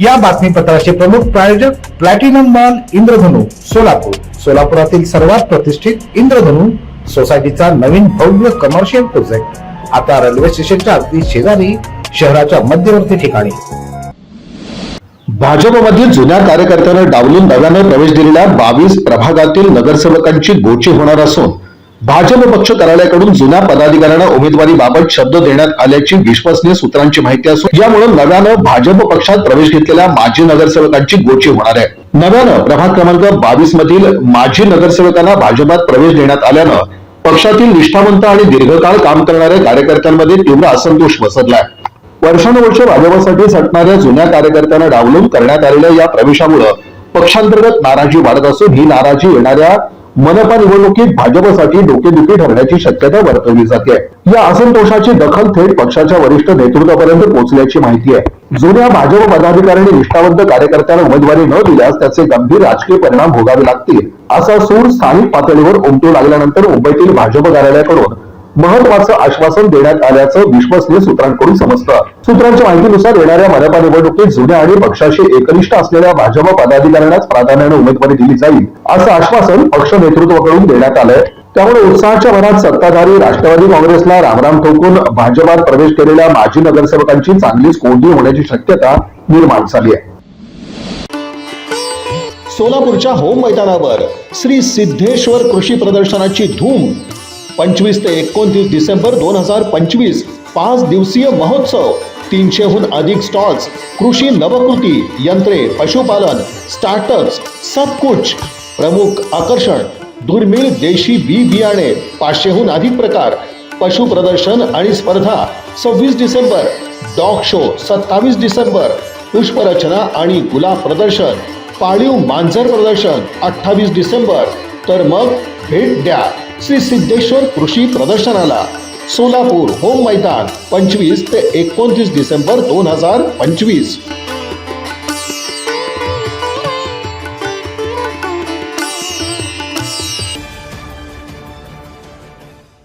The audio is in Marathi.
या बातमीपत्राचे प्रमुख प्रायोजक प्लॅटिनम मॉल इंद्रधनु सोलापूर. सोलापुरातील सर्वात प्रतिष्ठित इंद्रधनु सोसायटीचा नवीन भव्य कमर्शियल प्रोजेक्ट आता रेल्वे स्टेशनच्या अगदी शेजारी शहराच्या मध्यवर्ती ठिकाणी. भाजपमधील जुन्या कार्यकर्त्यांना डावलून नव्याने प्रवेश दिलेल्या बावीस प्रभागातील नगरसेवकांची गोची होणार असून भाजप पक्ष कार्यालयाकडून जुन्या पदाधिकाऱ्यांना उमेदवारीबाबत शब्द देण्यात आल्याची विश्वसनीय सूत्रांची माहिती असून यामुळे नव्यानं भाजप पक्षात प्रवेश घेतलेल्या माजी नगरसेवकांची गोची होणार आहे. नव्यानं प्रभाग क्रमांक बावीस मधील माजी नगरसेवकांना भाजपात प्रवेश देण्यात आल्यानं पक्षातील निष्ठावंत आणि दीर्घकाळ काम करणाऱ्या कार्यकर्त्यांमध्ये तीव्र असंतोष पसरलाय. वर्षानुवर्ष भाजपासाठी सटणाऱ्या जुन्या कार्यकर्त्यांना डावलून करण्यात आलेल्या या प्रवेशामुळे पक्षांतर्गत नाराजी वाढत असून ही नाराजी येणाऱ्या मनपा निवडणुकीत भाजपसाठी डोकेदुखी ठरण्याची शक्यता वर्तवली जाते. या असंतोषाची दखल थेट पक्षाच्या वरिष्ठ नेतृत्वापर्यंत पोहोचल्याची माहिती आहे. जुन्या भाजप पदाधिकाऱ्यांनी निष्ठावंत कार्यकर्त्यांना उमेदवारी न दिल्यास त्याचे गंभीर राजकीय परिणाम भोगावे लागतील असा सूर स्थानिक पातळीवर उमटू लागल्यानंतर मुंबईतील भाजप कार्यालयाकडून महत्वाचं आश्वासन देण्यात आल्याचं विश्वसनीय सूत्रांकडून समजतं. सूत्रांच्या माहितीनुसार येणाऱ्या मनपा निवडणुकीत जुन्या आणि पक्षाशी एकनिष्ठ असलेल्या भाजप पदाधिकाऱ्यांनाच प्राधान्याने उमेदवारी दिली जाईल असं आश्वासन पक्ष नेतृत्वाकडून देण्यात आलंय. त्यामुळे उत्साहाच्या भरात सत्ताधारी राष्ट्रवादी काँग्रेसला रामराम ठोकून भाजपात प्रवेश केलेल्या माजी नगरसेवकांची चांगलीच कोंडी होण्याची शक्यता निर्माण झाली आहे. सोलापूरच्या होम मैदानावर श्री सिद्धेश्वर कृषी प्रदर्शनाची धूम पंचवीस ते एकोणतीस डिसेंबर दोन हजार पंचवीस पाच दिवसीय महोत्सव तीनशेहून अधिक स्टॉल्स कृषी नवकृती यंत्रे पशुपालन स्टार्टअप्स सब कुछ प्रमुख आकर्षण दुर्मिळ देशी बी बियाणे पाचशेहून अधिक प्रकार पशु प्रदर्शन आणि स्पर्धा सव्वीस डिसेंबर डॉग शो सत्तावीस डिसेंबर पुष्परचना आणि गुलाब प्रदर्शन पाळीव मांजर प्रदर्शन अठ्ठावीस डिसेंबर तर मग भेट द्या. श्री सिद्धेश्वर कृषी प्रदर्शनाला सोलापूर होम मैदान पंचवीस ते एकोणतीस डिसेंबर दोन हजार पंचवीस.